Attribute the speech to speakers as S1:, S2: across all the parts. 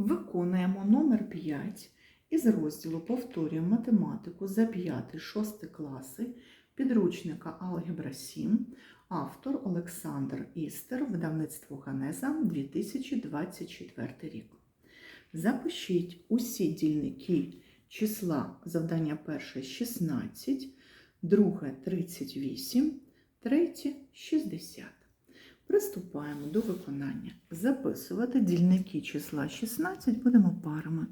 S1: Виконуємо номер 5 із розділу Повторюємо математику за 5-6 класи підручника Алгебра 7, автор Олександр Істер, видавництво Ганеза 2024 рік. Запишіть усі дільники числа завдання перше 16, друге 38, третє 60. Приступаємо до виконання. Записувати дільники числа 16 будемо парами.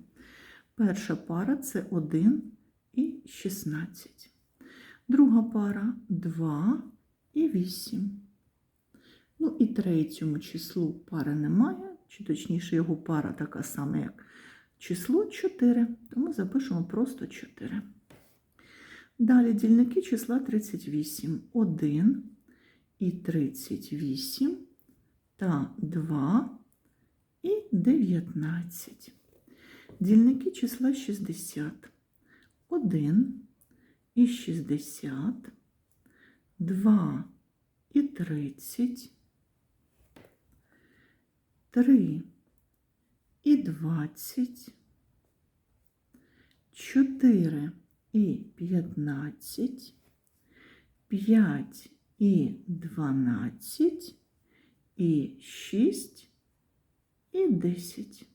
S1: Перша пара це 1 і 16. Друга пара 2 і 8. Ну і третьому числу пари немає, чи точніше його пара така сама, як число 4, тому запишемо просто 4. Далі дільники числа 38. 1 і 38 та 2 і 19. Дільники числа 60. 1 і 60, 2 і 30, 3 і 20, 4 і 15, 5 і 12, і 6 і 10.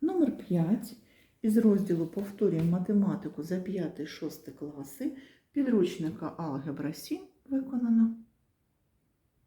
S1: Номер 5 із розділу Повторюємо математику за 5-6 класи підручника Алгебра 7 виконано.